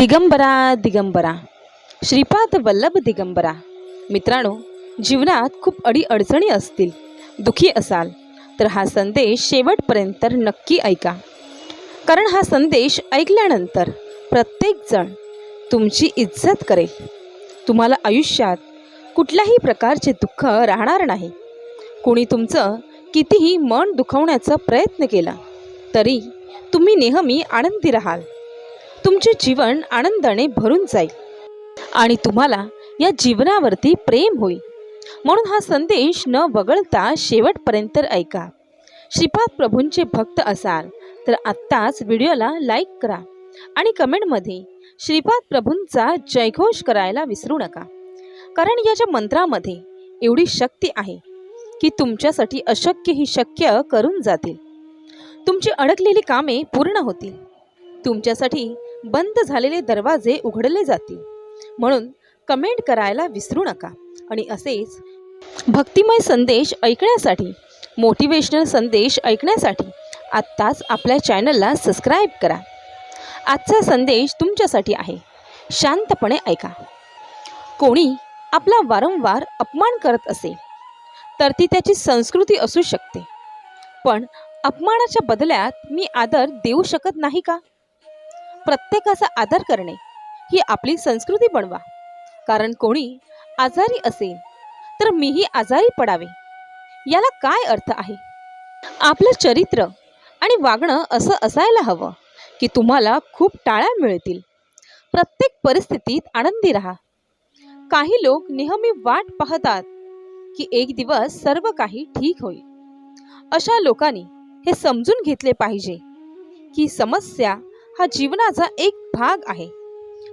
दिगंबरा दिगंबरा. श्रीपाद वल्लभ दिगंबरा. मित्रांनो जीवनात खूप अडीअडचणी असतील दुखी असाल तर हा संदेश शेवटपर्यंत नक्की ऐका. कारण हा संदेश ऐकल्यानंतर प्रत्येकजण तुमची इज्जत करेल. तुम्हाला आयुष्यात कुठल्याही प्रकारचे दुःख राहणार नाही. कोणी तुमचं कितीही मन दुखवण्याचा प्रयत्न केला तरी तुम्ही नेहमी आनंदी राहाल. तुमचे जीवन आनंदाने भरून जाईल आणि तुम्हाला या जीवनावरती प्रेम होईल. म्हणून हा संदेश न वगळता शेवटपर्यंत ऐका. श्रीपाद प्रभूंचे भक्त असाल तर आत्ताच व्हिडिओला लाईक करा आणि कमेंटमध्ये श्रीपाद प्रभूंचा जयघोष करायला विसरू नका. कारण याच्या मंत्रामध्ये एवढी शक्ती आहे की तुमच्यासाठी अशक्य ही शक्य करून जातील. तुमची अडकलेली कामे पूर्ण होतील. तुमच्यासाठी बंद झालेले दरवाजे उघडले जातील. म्हणून कमेंट करायला विसरू नका. आणि असेच भक्तिमय संदेश ऐकण्यासाठी मोटिवेशनल संदेश ऐकण्यासाठी आत्ताच आपल्या चॅनलला सबस्क्राईब करा. आजचा संदेश तुमच्यासाठी आहे. शांतपणे ऐका. कोणी आपला वारंवार अपमान करत असेल तर ती त्याची संस्कृती असू शकते. पण अपमानाच्या बदल्यात मी आदर देऊ शकत नाही का? प्रत्येकाचा आदर करणे ही आपली संस्कृती बनवा. कारण कोणी आजारी असेल तर मीही आजारी पडावे. याला काय अर्थ आहे? आपलं चरित्र आणि वागणं असं असायला हवं की तुम्हाला खूप टाळ्या मिळतील. प्रत्येक परिस्थितीत आनंदी राहा. काही लोक नेहमी वाट पाहतात की एक दिवस सर्व काही ठीक होईल. अशा लोकांनी हे समजून घेतले पाहिजे की समस्या हा जीवनाचा एक भाग आहे.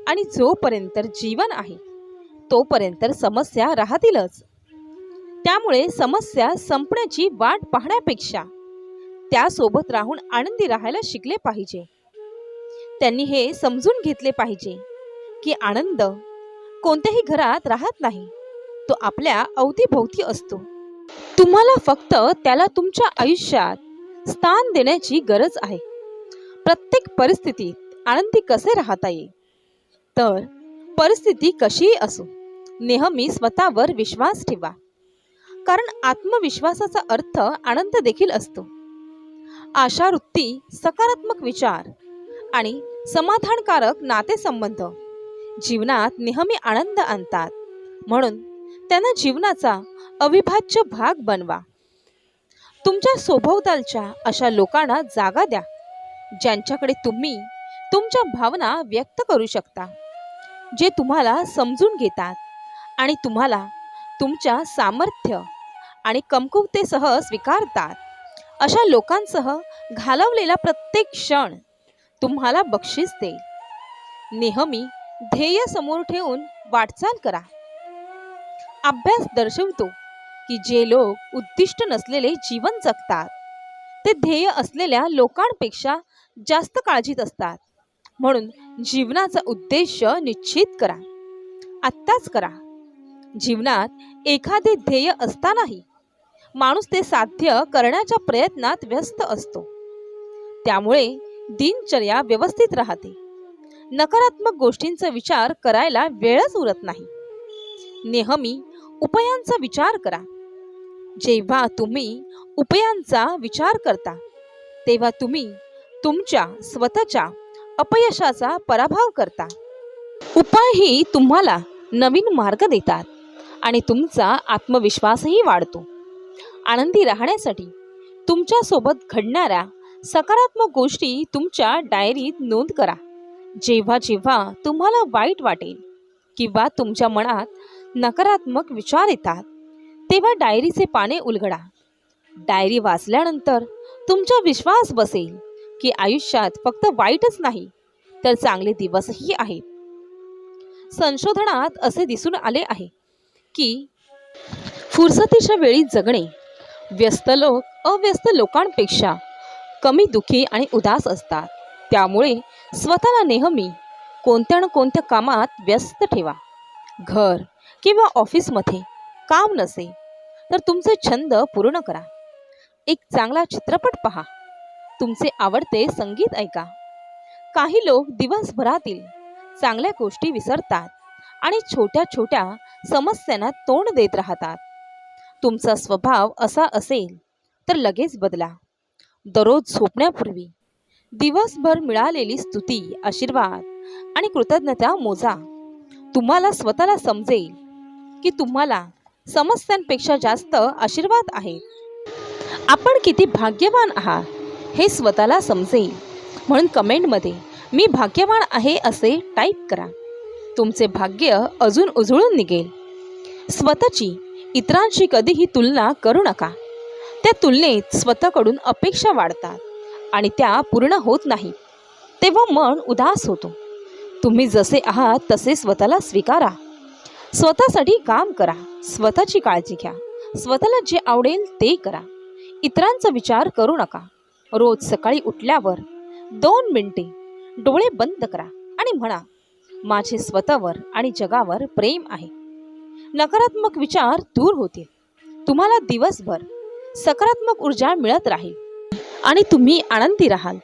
आणि जोपर्यंत जीवन आहे तोपर्यंत समस्या राहतीलच. त्यामुळे समस्या संपण्याची वाट पाहण्यापेक्षा त्यासोबत राहून आनंदी राहायला शिकले पाहिजे. त्यांनी हे समजून घेतले पाहिजे की आनंद कोणत्याही घरात राहत नाही तो आपल्या अवतीभोवती असतो. तुम्हाला फक्त त्याला तुमच्या आयुष्यात स्थान देण्याची गरज आहे. प्रत्येक परिस्थितीत आनंदी कसे राहता येईल? तर परिस्थिती कशीही असो नेहमी स्वतःवर विश्वास ठेवा. कारण आत्मविश्वासाचा अर्थ आनंद देखील असतो. आशा वृत्ती सकारात्मक विचार आणि समाधानकारक नातेसंबंध जीवनात नेहमी आनंद आणतात. म्हणून त्यांना जीवनाचा अविभाज्य भाग बनवा. तुमच्या सभोवतालच्या अशा लोकांना जागा द्या. ज्यांच्याकडे तुम्ही तुमच्या भावना व्यक्त करू शकता जे तुम्हाला समजून घेतात आणि तुम्हाला तुमच्या सामर्थ्य आणि कमकुवतेसह स्वीकारतात. अशा लोकांसह घालवलेला प्रत्येक क्षण तुम्हाला बक्षीस देईल. नेहमी ध्येय समोर ठेवून वाटचाल करा. अभ्यास दर्शवतो की जे लोक उद्दिष्ट नसलेले जीवन जगतात ते ध्येय असलेल्या लोकांपेक्षा जास्त काळजीत असतात. म्हणून जीवनाचा उद्देश निश्चित करा. आत्ताच करा. जीवनात एखादे ध्येय असतानाही माणूस ते साध्य करण्याच्या प्रयत्नात व्यस्त असतो. त्यामुळे दिनचर्या व्यवस्थित राहते. नकारात्मक गोष्टींचा विचार करायला वेळच उरत नाही. नेहमी उपायांचा विचार करा. जेव्हा तुम्ही उपायांचा विचार करता तेव्हा तुम्ही तुमच्या स्वतःच्या अपयशाचा पराभव करता. उपाय ही तुम्हाला नवीन मार्ग देतात आणि तुमचा आत्मविश्वासही वाढतो. आनंदी राहण्यासाठी तुमच्यासोबत घडणाऱ्या सकारात्मक गोष्टी तुमच्या डायरीत नोंद करा. जेव्हा जेव्हा तुम्हाला वाईट वाटेल किंवा तुमच्या मनात नकारात्मक विचार येतात तेव्हा डायरीचे पाने उलगडा. डायरी वाचल्यानंतर तुमचा विश्वास बसेल. की आयुष्यात फक्त वाईटच नाही तर चांगले दिवसही आहेत. संशोधनात असे दिसून आले आहे की फुरसतीच्या वेळी जगणे व्यस्त लोक अव्यस्त लोकांपेक्षा कमी दुखी आणि उदास असतात. त्यामुळे स्वतःला नेहमी कोणत्या ना कोणत्या कामात व्यस्त ठेवा. घर किंवा ऑफिसमध्ये काम नसे तर तुमचे छंद पूर्ण करा. एक चांगला चित्रपट पहा. तुमचे आवडते संगीत ऐका. काही लोक दिवसभरातील चांगल्या गोष्टी विसरतात आणि छोट्या छोट्या समस्यांना तोंड देत राहतात. तुमचा स्वभाव असा असेल तर लगेच बदला. दररोज झोपण्यापूर्वी दिवसभर मिळालेली स्तुती आशीर्वाद आणि कृतज्ञता मोजा. तुम्हाला स्वतःला समजेल की तुम्हाला समस्यांपेक्षा जास्त आशीर्वाद आहेत. आपण किती भाग्यवान आहात. हे स्वतःला समजेल. म्हणून कमेंटमध्ये मी भाग्यवान आहे असे टाईप करा. तुमचे भाग्य अजून उजळून निघेल. स्वतःची इतरांशी कधीही तुलना करू नका. त्या तुलनेत स्वतःकडून अपेक्षा वाढतात आणि त्या पूर्ण होत नाही. तेव्हा मन उदास होतो. तुम्ही जसे आहात तसे स्वतःला स्वीकारा. स्वतःसाठी काम करा. स्वतःची काळजी घ्या. स्वतःला जे आवडेल ते करा. इतरांचा विचार करू नका. रोज सकाळी उठल्यावर दोन मिनिटे डोळे बंद करा आणि म्हणा माझे स्वतःवर आणि जगावर प्रेम आहे. नकारात्मक विचार दूर होतील. तुम्हाला दिवसभर सकारात्मक ऊर्जा मिळत राहील आणि तुम्ही आनंदी राहाल.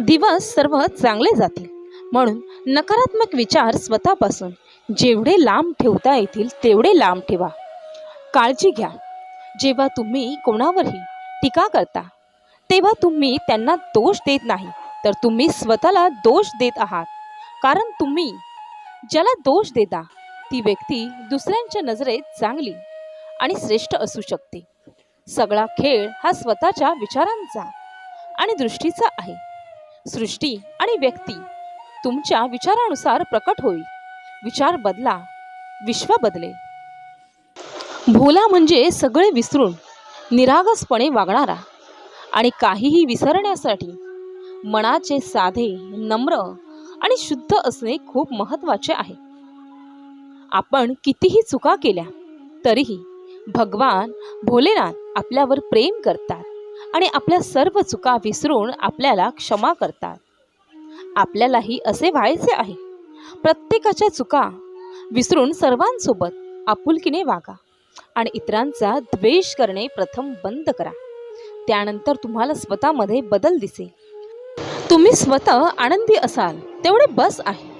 दिवस सर्व चांगले जातील. म्हणून नकारात्मक विचार स्वतःपासून जेवढे लांब ठेवता येतील तेवढे लांब ठेवा. काळजी घ्या. जेव्हा तुम्ही कोणावरही टीका करता तेव्हा तुम्ही त्यांना दोष देत नाही तर तुम्ही स्वतःला दोष देत आहात. कारण तुम्ही ज्याला दोष देता ती व्यक्ती दुसऱ्यांच्या नजरेत चांगली आणि श्रेष्ठ असू शकते. सगळा खेळ हा स्वतःच्या विचारांचा आणि दृष्टीचा आहे. सृष्टी आणि व्यक्ती तुमच्या विचारानुसार प्रकट होईल. विचार बदला विश्व बदले भोला म्हणजे सगळे विसरून निरागसपणे वागणारा आणि काहीही विसरण्यासाठी मनाचे साधे नम्र आणि शुद्ध असणे खूप महत्त्वाचे आहे. आपण कितीही चुका केल्या तरीही भगवान भोलेनाथ आपल्यावर प्रेम करतात आणि आपल्या सर्व चुका विसरून आपल्याला क्षमा करतात. आपल्यालाही असे व्हायचे आहे प्रत्येकाच्या चुका विसरून सर्वांसोबत आपुलकीने वागा आणि इतरांचा द्वेष करणे प्रथम बंद करा. त्यानंतर तुम्हाला स्वतःमध्ये बदल दिसेल. तुम्ही स्वतः आनंदी असाल तेवढे बस आहे.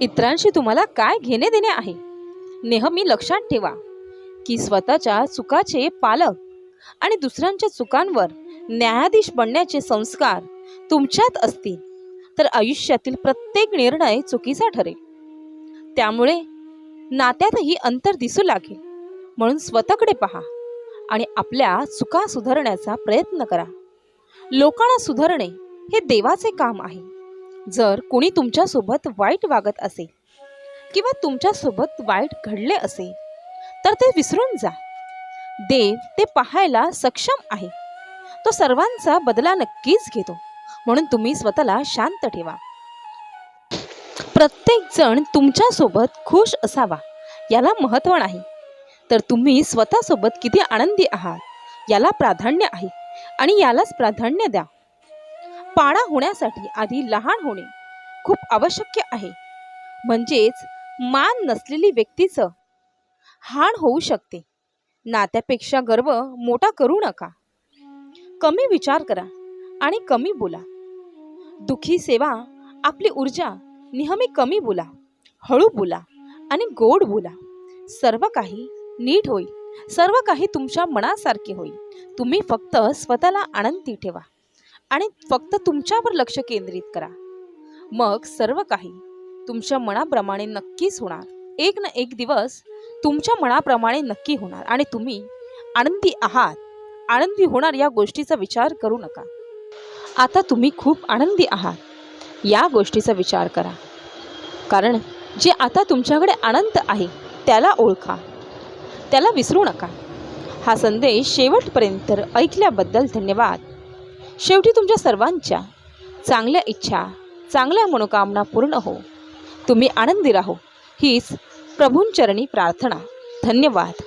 इतरांशी तुम्हाला काय घेणे देणे आहे? नेहमी लक्षात ठेवा की स्वतःच्या चुकाचे पालक आणि दुसऱ्यांच्या चुकांवर न्यायाधीश बनण्याचे संस्कार तुमच्यात असतील तर आयुष्यातील प्रत्येक निर्णय चुकीचा ठरेल. त्यामुळे नात्यातही अंतर दिसू लागेल. म्हणून स्वतःकडे पहा. आणि आपल्या चुका सुधारण्याचा प्रयत्न करा. लोकांना सुधारणे हे देवाचे काम आहे. जर कोणी तुमच्यासोबत वाईट वागत असेल किंवा तुमच्यासोबत वाईट घडले असेल तर ते विसरून जा. देव ते पाहायला सक्षम आहे. तो सर्वांचा बदला नक्कीच घेतो. म्हणून तुम्ही स्वतःला शांत ठेवा. प्रत्येक जण तुमच्यासोबत खुश असावा याला महत्त्व नाही. तर तुम्ही स्वतःसोबत किती आनंदी आहात? याला प्राधान्य आहे आणि यालाच प्राधान्य द्या. पाडा होण्यासाठी आधी लहान होणे खूप आवश्यक आहे. म्हणजेच मान नसलेली व्यक्तीचं हाण होऊ शकते. नात्यापेक्षा गर्व मोठा करू नका. कमी विचार करा आणि कमी बोला. दुखी सेवा आपली ऊर्जा नेहमी कमी बोला. हळू बोला आणि गोड बोला. सर्व काही नीट होईल. सर्व काही तुमच्या मनासारखे होईल. तुम्ही फक्त स्वतःला आनंदी ठेवा आणि फक्त तुमच्यावर लक्ष केंद्रित करा. मग सर्व काही तुमच्या मनाप्रमाणे नक्कीच होणार. एक ना एक दिवस तुमच्या मनाप्रमाणे नक्की होणार आणि तुम्ही आनंदी आहात. आनंदी होणार या गोष्टीचा विचार करू नका. आता तुम्ही खूप आनंदी आहात. या गोष्टीचा विचार करा. कारण जे आता तुमच्याकडे आनंद आहे त्याला ओळखा. त्याला विसरू नका. हा संदेश शेवटपर्यंत ऐकल्याबद्दल धन्यवाद. शेवटी तुमच्या सर्वांच्या चांगल्या इच्छा चांगल्या मनोकामना पूर्ण हो. तुम्ही आनंदी राहो. हीच प्रभूंचरणी प्रार्थना. धन्यवाद.